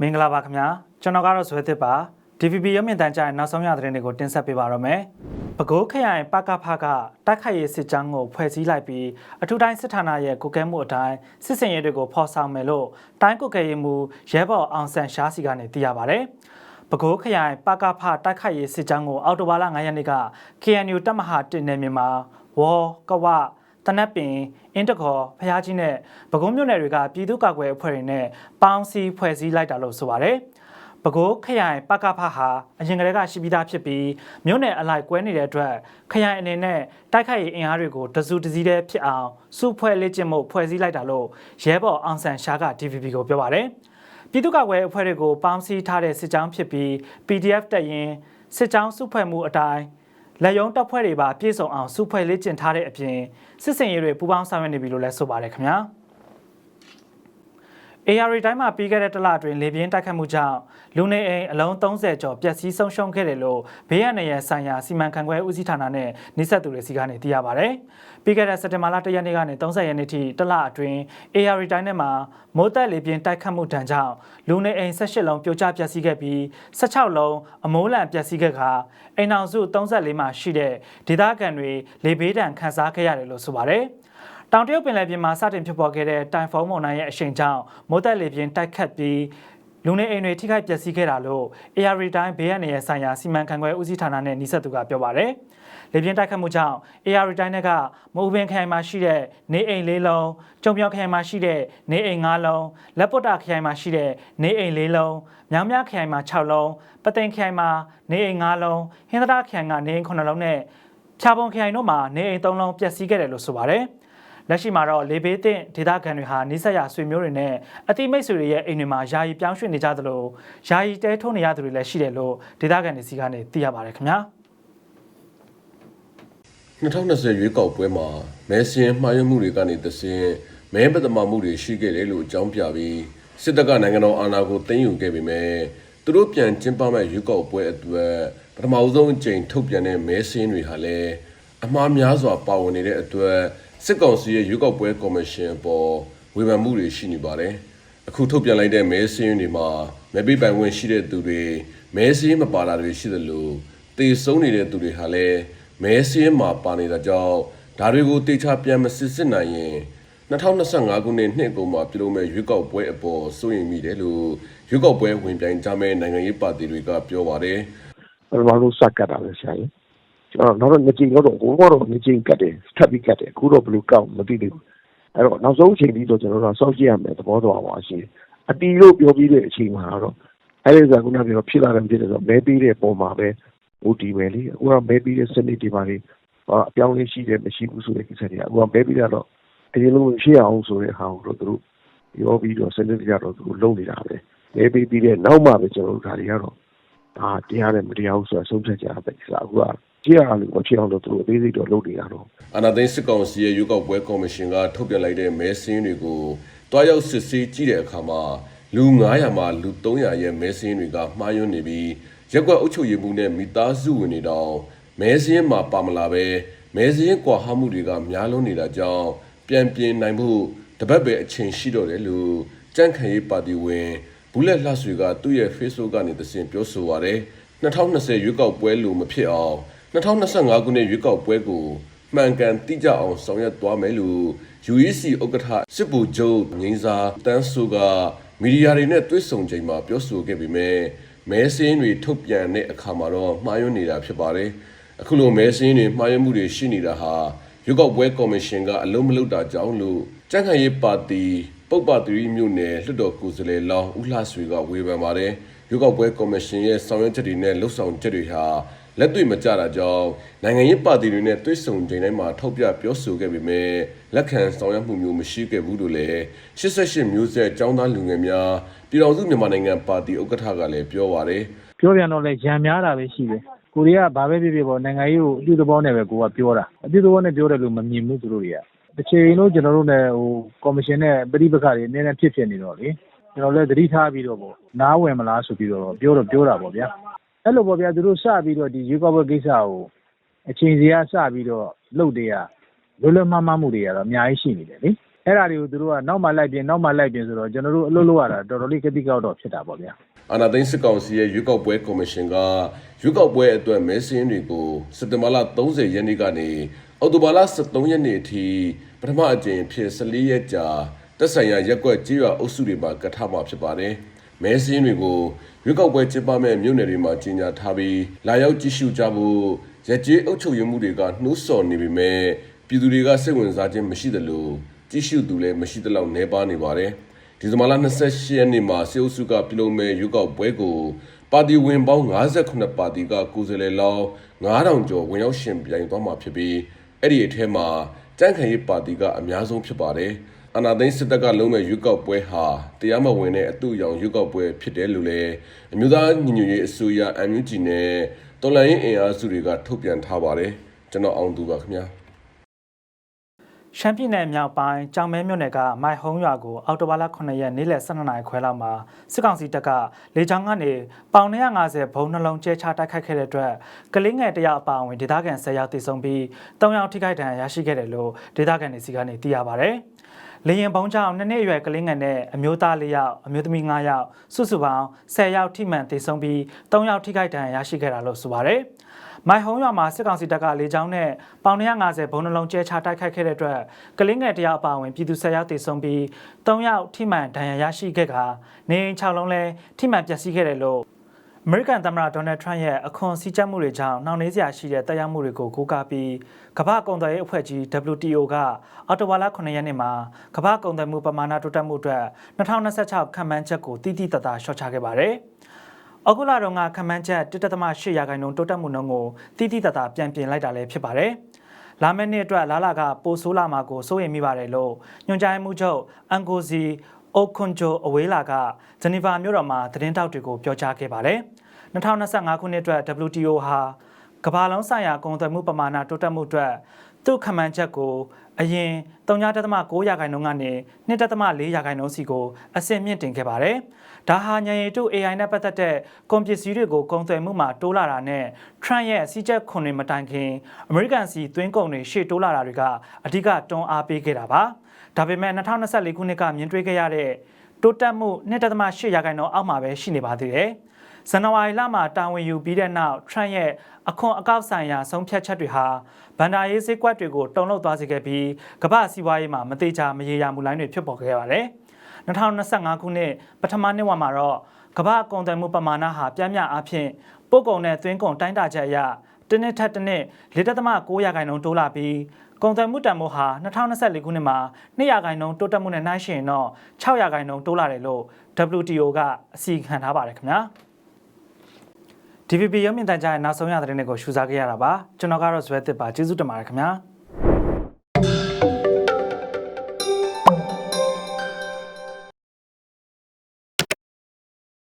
မင်္ဂလာပါခင်ဗျာကျွန်တော်ကတော့ဇွဲသစ်ပါ DVB ရုပ်မြင်သံကြားရဲ့နောက်ဆုံးရသတင်းတွေကိုတင်ဆက်ပေးပါရမယ်ပဲခူးခရိုင်ပကဖကတိုက်ခိုက်ရေးစစ်ကြောင်းကိုဖွဲ့စည်းလိုက်ပြီးအထူးတိုင်းစစ်ဌာနရဲ့ကုကဲမှုအတိုင်းစစ်စင်ရေးတွေကိုဖော်ဆောင်မယ်လို့တိုင်းကုကဲရေးမှူးရဲဘော်အောင်ဆန်ရှားစီကနေသိရပါဗျပဲခူးခရိုင်ပကဖတိုက်ခိုက်ရေးစစ်ကြောင်းကိုအောက်တိုဘာလ9ရက်နေ့က KNU တပ်မဟာ1နယ်မြေမှာဝေါ်ကဝ တနက်ပင်အင်းတခေါ်ဖျားကြီးနဲ့ပဲခူးမြို့နယ်တွေကပြည်သူ့ကာကွယ်အဖွဲ့တွေနဲ့ပေါင်းစည်းဖွဲ့စည်းလိုက်တာလို့ဆိုပါတယ်။ပဲခူးခရိုင်ပကဖဟာအရင်ကတည်းကရှိပြီးသားဖြစ်ပြီးမြို့နယ်အလိုက်ကွဲနေတဲ့အတွက်ခရိုင်အနေနဲ့တိုက်ခိုက်ရေးအင်အားတွေကိုတစုတစည်းတည်းဖြစ်အောင်စုဖွဲ့လေ့ကျင့်မှုဖွဲ့စည်းလိုက်တာလို့ရဲဘော်အောင်ဆန်ရှားက DVB ကိုပြောပါတယ်။ပြည်သူ့ကာကွယ်အဖွဲ့တွေကိုပေါင်းစည်းထားတဲ့စစ်ကြောင်းဖြစ်ပြီး PDF တပ်ရင်းစစ်ကြောင်းစုဖွဲ့မှုအတိုင်း လက်ယုံတပ်ဖွဲ့တွေပါပြည့်စုံအောင်စုဖွဲ့လေ့ကျင့်ထားတဲ့အပြင်စစ်စင်ရေးတွေပူးပေါင်းဆောင်ရွက်နေပြီလို့လည်းဆိုပါတယ်ခင်ဗျာ။ AR တိုင်းမှာပြီးခဲ့တဲ့တစ်လအတွင်းလေပြင်းတိုက်ခတ်မှုကြောင့်လူနေအိမ်အလုံး30ကျော်ပျက်စီးဆုံးရှုံးခဲ့တယ်လို့ဘေးရန်နယ်ရဆိုင်ရာစီမံခန့်ခွဲဦးစီးဌာနနဲ့နှိစက်သူတွေစီကနေသိရပါဗျ။ပြီးခဲ့တဲ့စက်တင်ဘာလ1ရက်နေ့ကနေ30ရက်နေ့ထိတစ်လအတွင်း AR တိုင်းထဲမှာမိုးတက်လေပြင်းတိုက်ခတ်မှုတန်ကြောင့်လူနေအိမ်18လုံးပြိုကျပျက်စီးခဲ့ပြီး16လုံးအမိုးလန်ပျက်စီးခဲ့ခါအိမ်အောင်စု34မှာရှိတဲ့ဒေသခံတွေလေဘေးဒဏ်ခံစားခဲ့ရတယ်လို့ဆိုပါတယ်။ တောင်တရုတ်ပင်လယ်ပြင်မှာစတင်ဖြစ်ပေါ်ခဲ့တဲ့တိုင်ဖုန်းမုန်တိုင်းရဲ့အရှိန်ကြောင့်မိုးတက်လေပြင်းတိုက်ခတ်ပြီးလူနေအိမ်တွေထိခိုက်ပျက်စီးခဲ့တာလို့ AR တိုင်းဘေးရန်ရဲ့ဆိုင်ရာစီမံခန့်ခွဲဦးစီးဌာနနဲ့နှိစက်သူကပြောပါရယ်လေပြင်းတိုက်ခတ်မှုကြောင့် AR တိုင်းကမိုးပင်ခရိုင်မှာရှိတဲ့နေအိမ်၄လုံး၊ကျုံပြောင်းခရိုင်မှာရှိတဲ့နေအိမ်၅လုံး၊လက်ပွတ်တာခရိုင်မှာရှိတဲ့နေအိမ်၄လုံး၊မြောင်မြခရိုင်မှာ6လုံး၊ပသိမ်ခရိုင်မှာနေအိမ်၅လုံး၊ဟင်းသဒခရိုင်ကနေအိမ်9လုံးနဲ့ဖြာပုံခရိုင်တို့မှာနေအိမ်3လုံးပျက်စီးခဲ့တယ်လို့ဆိုပါတယ်။ လက်ရှိမှာတော့လေဘေးသင့်ဒေသခံတွေဟာနှိစက်ရဆွေမျိုးတွေနဲ့အတိမိတ်ဆွေတွေရဲ့အိမ်တွေမှာယာယီပြောင်းရွှေ့နေကြသလိုယာယီတဲထုံးနေရသူတွေလည်းရှိတယ်လို့ဒေသခံတွေစီကနေသိရပါတယ်ခင်ဗျာ2020ရွေးကောက်ပွဲမှာမဲစင်းမှားယွင်းမှုတွေကနေသစင်းမဲပဒမာမှုတွေရှိခဲ့တယ်လို့အကြောင်းပြပြီးစစ်တပ်ကနိုင်ငံတော်အာဏာကိုသိမ်းယူခဲ့ပေမဲ့သူတို့ပြန်ကျင်းပမဲ့ရွေးကောက်ပွဲအတွက်ပထမအဆုံးအကြိမ်ထုတ်ပြန်တဲ့မဲစင်းတွေဟာလည်းအမှားများစွာပါဝင်နေတဲ့အတွက် စစ်ကောင်စီရဲ့ရွေးကောက်ပွဲကော်မရှင်အပေါ်ဝေဖန်မှုတွေရှိနေပါတယ်။အခုထုတ်ပြန်လိုက်တဲ့မဲစင်းတွေမှာမဲပေးပိုင်ခွင့်ရှိတဲ့သူတွေမဲစင်းမပါတာတွေရှိသလိုတေဆုံးနေတဲ့သူတွေဟာလည်းမဲစင်းမှာပါနေတာကြောင့်ဒါတွေကိုတေချာပြန်မစစ်စစ်နိုင်ရင်2025ခုနှစ်နှစ်ကုန်မှာပြုလုပ်မဲ့ရွေးကောက်ပွဲအပေါ်စိုးရိမ်မိတယ်လို့ရွေးကောက်ပွဲဝင်ပြိုင်ကြမဲ့နိုင်ငံရေးပါတီတွေကပြောပါတယ်။ပထမဆုံးစကတ်တာပဲဆရာကြီး ကျွန်တော်နောက်တော့ငကြိမ်တော့ကိုကတော့ငကြိမ်ကတ်တယ်ထပ်ပြီးကတ်တယ်အခုတော့ဘယ်လိုကောက်မသိသေးဘူးအဲ့တော့နောက်ဆုံးအချိန်ပြီးတော့ကျွန်တော်တို့စောင့်ကြည့်ရမယ်သဘောတော်ပါရှိအတီလို့ပြောပြီးတဲ့အချိန်မှာတော့အဲ့ဒီကခုနကပြောဖြစ်လာတယ်ဖြစ်တယ်ဆိုမဲပြီးတဲ့ပုံမှာပဲဟိုဒီပဲလေအခုကမဲပြီးတဲ့စနစ်ဒီပါလေအပြောင်းလဲရှိတယ်မရှိဘူးဆိုတဲ့ကိစ္စတွေကအခုကမဲပြီးတော့အရင်လိုရှိအောင်ဆိုတဲ့ဟာကိုတော့သူတို့ပြောပြီးတော့စနစ်ကြတော့သူတို့လုပ်နေတာပဲမဲပြီးပြီးတဲ့နောက်မှပဲကျွန်တော်တို့ဒါတွေကတော့ ဒါတရားနဲ့မတရားဘူးဆိုတာဆုံးဖြတ်ကြတာပဲအခုကကြည့်ရလို့မဖြစ်အောင်လို့သူတို့အသေးစိတ်တော့လုပ်နေတာတော့အာနာသိန်းစစ်ကောင်စီရဲ့ရွေးကောက်ပွဲကော်မရှင်ကထုတ်ပြန်လိုက်တဲ့မဲစင်းတွေကိုတွားရောက်စစ်ဆေးကြည့်တဲ့အခါမှာလူ900မှာလူ300ရဲ့မဲစင်းတွေကမှားယွင်းနေပြီးရက်ကွက်အုပ်ချုပ်ရေးမှုနဲ့မိသားစုဝင်တွေတောင်မဲစင်းမှာပါမလာပဲမဲစင်းကွာဟမှုတွေကများလွန်းနေတာကြောင့်ပြန်ပြင်နိုင်ဖို့တပတ်ပဲအချိန်ရှိတော့တယ်လို့ကြန့်ခိုင်ရေးပါတီဝင် ဘူးလက်လှဆွေကသူ့ရဲ့ Facebook ကနေသင်ပြောဆိုပါရယ်2020ရွေးကောက်ပွဲလိုမဖြစ်အောင်2025ခုနှစ်ရွေးကောက်ပွဲကိုမှန်ကန်တိကျအောင်ဆောင်ရွက်သွားမယ်လို့ UEC ဥက္ကဋ္ဌစစ်ဗိုလ်ချုပ်ငိမ့်စာတန်းစုကမီဒီယာတွေနဲ့တွေ့ဆုံချိန်မှာပြောဆိုခဲ့ပေမဲ့မဲစင်းတွေထုတ်ပြန်တဲ့အခါမှာတော့မှားယွင်းနေတာဖြစ်ပါတယ်။အခုလိုမဲစင်းတွေမှားယွင်းမှုတွေရှိနေတာဟာရွေးကောက်ပွဲကော်မရှင်ကအလုံးမလုံးတာကြောင့်လို့ကြန့်ခိုင်ရေးပါတီ ပုပ္ပတရီမြို့နယ်လွှတ်တော်ကိုယ်စားလှယ်လောင်းဦးလှဆွေကဝေဖန်ပါတယ်။ရွေးကောက်ပွဲကော်မရှင်ရဲ့ဆောင်ရွက်ချက်တွေနဲ့လှုပ်ဆောင်ချက်တွေဟာလက်တွေ့မကျတာကြောင့်နိုင်ငံရေးပါတီတွေနဲ့တွဲဆုံချိန်တိုင်းမှာထောက်ပြပြောဆိုခဲ့ပေမဲ့လက်ခံဆောင်ရွက်မှုမျိုးမရှိခဲ့ဘူးလို့လည်း88မျိုးဆက်ចောင်းသားလူငယ်များပြည်တော်စုမြန်မာနိုင်ငံပါတီဥက္ကဋ္ဌကလည်းပြောပါတယ်ပြောပြန်တော့လဲရံများတာပဲရှိတယ်ကိုရီးယားဘာပဲဖြစ်ဖြစ်ပေါ့နိုင်ငံရေးကိုအပြုသဘောနဲ့ပဲကိုကပြောတာအပြုသဘောနဲ့ပြောတယ်လို့မမြင်ဘူးသူတို့တွေက တစ်ချိန်လုံး ကျွန်တော်တို့နဲ့ဟိုကော်မရှင်နဲ့ပြည်ပခါတွေ အများနဲ့ဖြစ်ဖြစ်နေတော့လေ ကျွန်တော်လည်း သတိထားပြီးတော့ပေါ့ နားဝင်မလားဆိုပြီးတော့ ပြောတော့ ပြောတာပေါ့ဗျာ အဲ့လိုပေါ့ဗျာ သူတို့ စပြီးတော့ ဒီရွေးကောက်ပွဲကိစ္စကို အချိန်စီကစပြီးတော့လှုပ်တဲ့ရလွတ်လွတ်မမမှုတွေကတော့ အများကြီးရှိနေတယ်လေ အဲ့ဒါတွေကို သူတို့က နောက်မှလိုက်ပြင် နောက်မှလိုက်ပြင်ဆိုတော့ ကျွန်တော်တို့ အလုပ်လုပ်ရတာ တော်တော်လေးကတိကောက်တော့ ဖြစ်တာပေါ့ဗျာ အာနာသိန်းစစ်ကောင်စီရဲ့ ရွေးကောက်ပွဲကော်မရှင်က ရွေးကောက်ပွဲအတွက် မဲစင်းတွေကို စက်တင်ဘာလ30ရက်နေ့ကနေ အောက်တိုဘာလ23ရက်နေ့အထိပထမအကြိမ်ဖြစ်14ရက်ကြာတက်ဆိုင်ရာရက်ကွက်ကြေးရွာအုပ်စုတွေမှာကတ်ထမှာဖြစ်ပါတယ်။မဲစင်းတွေကိုရွေးကောက်ပွဲကျင်းပမဲ့မြို့နယ်တွေမှာကြီးညာထားပြီးလာရောက်ကြည့်ရှုကြဖို့ရက်ကျေးအုပ်ချုပ်ရေးမှုတွေကနှိုးဆော်နေပေမဲ့ပြည်သူတွေကစိတ်ဝင်စားခြင်းမရှိသလိုကြည့်ရှုသူလည်းမရှိသလောက်နှဲပါနေပါတယ်။ဒီဇင်ဘာလ28ရက်နေ့မှာစေအုပ်စုကပြုလုပ်မဲ့ရွေးကောက်ပွဲကိုပါတီဝင်ပေါင်း58ပါတီကကိုယ်စားလှယ်လောင်း9000ကျော်ဝင်ရောက်ရှင်ပြိုင်သွားမှာဖြစ်ပြီး အဲ့ဒီအထဲမှာကြန့်ခိုင်ရေးပါတီကအများဆုံးဖြစ်ပါတယ်။အနာသိန်းစစ်တပ်ကလုံးမဲ့ရွေးကောက်ပွဲဟာတရားမဝင်တဲ့အတူအယောင်ရွေးကောက်ပွဲဖြစ်တယ်လို့လည်းအမျိုးသားညီညွတ်ရေးအစိုးရ MUG နဲ့တော်လှန်ရေးအင်အားစုတွေကထုတ်ပြန်ထားပါတယ်။ကျွန်တော်အောင်သူပါခင်ဗျာ။ ရှမ်းပြည်နယ်မြောက်ပိုင်းကြောင်မဲမြို့နယ်ကမိုင်ဟုံးရွာကိုအော်တိုဘာလ9ရက်နေ့လယ်12နာရီခွဲလောက်မှာစစ်ကောင်စီတပ်ကလေကြောင်းကနေပေါင်150ဘုံနှလုံးကျဲချတိုက်ခိုက်ခဲ့တဲ့အတွက်ကလေးငယ်တယောက်အပါအဝင်ဒေသခံ10ယောက်သေဆုံးပြီး3ယောက်ထိခိုက်ဒဏ်ရာရရှိခဲ့တယ်လို့ဒေသခံတွေစီကနေသိရပါဗျ။လေရင်ဘုံကြောင့်နှစ်နှစ်အရွယ်ကလေးငယ်နဲ့အမျိုးသား၄ယောက်အမျိုးသမီး9ယောက်စုစုပေါင်း10ယောက်ထိမှန်သေဆုံးပြီး3ယောက်ထိခိုက်ဒဏ်ရာရရှိခဲ့တာလို့ဆိုပါတယ်။ မိုင်ဟုံးရွာမှာစစ်ကောင်စီတပ်ကလေကြောင်းနဲ့ပေါင်150ဘုံနှလုံးကျဲချတိုက်ခိုက်ခဲ့တဲ့အတွက်ကလင်းငယ်တယောက်အပါအဝင်ပြည်သူ10ယောက်သေဆုံးပြီး3ယောက်ထိမှန်ဒဏ်ရာရရှိခဲ့ကာနေအိမ်6လုံးလည်းထိမှန်ပျက်စီးခဲ့တယ်လို့အမေရိကန်သမ္မတဒေါ်နယ်ထရန့်ရဲ့အခွန်စည်းကြပ်မှုတွေကြောင့်နှောင့်နှေးစရာရှိတဲ့တရားမှုတွေကိုကိုးကားပြီးကမ္ဘာကုန်သွယ်ရေးအဖွဲ့ကြီး WTO ကအော်တိုဝါလာ9ရက်နေ့မှာကမ္ဘာကုန်သွယ်မှုပမာဏတိုးတက်မှုအတွက်2026ခံမှန်းချက်ကိုတိတိတတ်တာရှော့ချခဲ့ပါတယ်။ အခုလာတော့ကခမန်းချက်1.8ရာခိုင်နှုန်းတိုးတက်မှုနှုန်းကိုတိတိတတ်တာပြန်ပြင်လိုက်တာလည်းဖြစ်ပါတယ်။လာမယ့်နှစ်အတွက်လာလာကပိုဆိုးလာမှာကိုစိုးရိမ်မိပါတယ်လို့ညွှန်ကြားမှုချုပ်အန်ကိုစီအိုခွန်ဂျိုအဝေးလာကဂျနီဗာမြို့တော်မှာသတင်းတောက်တွေကိုပြောကြားခဲ့ပါတယ်။2025ခုနှစ်အတွက် WTO ဟာကမ္ဘာလုံးဆိုင်ရာကုန်သွယ်မှုပမာဏတိုးတက်မှုအတွက် သူ့ခမန်းချက်ကိုအရင်3.9ရာခိုင်နှုန်းကနေ2.4ရာခိုင်နှုန်းစီကိုအဆင့်မြင့်တင်ခဲ့ပါတယ်။ဒါဟာညံရီတု AI နဲ့ပတ်သက်တဲ့ကုန်ပစ္စည်းတွေကိုကုန်သွယ်မှုမှာတိုးလာတာနဲ့ Trump ရဲ့စီးကျက်ခွန်တွေမတိုင်ခင်အမေရိကန်စီသွင်းကုန်တွေရှေ့တိုးလာတာတွေကအဓိကတွန်းအားပေးခဲ့တာပါ။ဒါပေမဲ့2024ခုနှစ်ကမြင်တွေ့ခဲ့ရတဲ့တိုးတက်မှု2.8ရာခိုင်နှုန်းအောက်မှာပဲရှိနေပါသေးတယ်။ ဇန်နဝါရီလမှာတာဝန်ယူပြီးတဲ့နောက် Trump ရဲ့အခွန်အကောက်ဆိုင်ရာဆုံးဖြတ်ချက်တွေဟာဗန်ဒါရေးဈေးကွက်တွေကိုတုံ့လောက်သွားစေခဲ့ပြီးကမ္ဘာစီးပွားရေးမှာမသေးချာမရေရာမှုလိုင်းတွေဖြစ်ပေါ်ခဲ့ပါတယ်။2025ခုနှစ်ပထမနှစ်ဝက်မှာတော့ကမ္ဘာကုန်သွယ်မှုပမာဏဟာပြင်းပြအားဖြင့်ပို့ကုန်နဲ့သွင်းကုန်တိုင်းတာချက်အရတစ်နှစ်ထက်တစ်နှစ်4.9ရာခိုင်နှုန်းတိုးလာပြီးကုန်သွယ်မှုတန်ဖိုးဟာ2024ခုနှစ်မှာ2ရာခိုင်နှုန်းတိုးတက်မှုနဲ့နှိုင်းယှဉ်ရင်တော့6ရာခိုင်နှုန်းတိုးလာတယ်လို့ WTO ကအစီရင်ခံထားပါတယ်ခင်ဗျာ DVB ရုပ်မြင်သံကြားရဲ့နောက်ဆုံးရသတင်းတွေကိုရှုစားခဲ့ရတာပါကျွန်တော်ကတော့ဇွဲသစ်ပါကျေးဇူးတင်ပါတယ်ခင်ဗျာ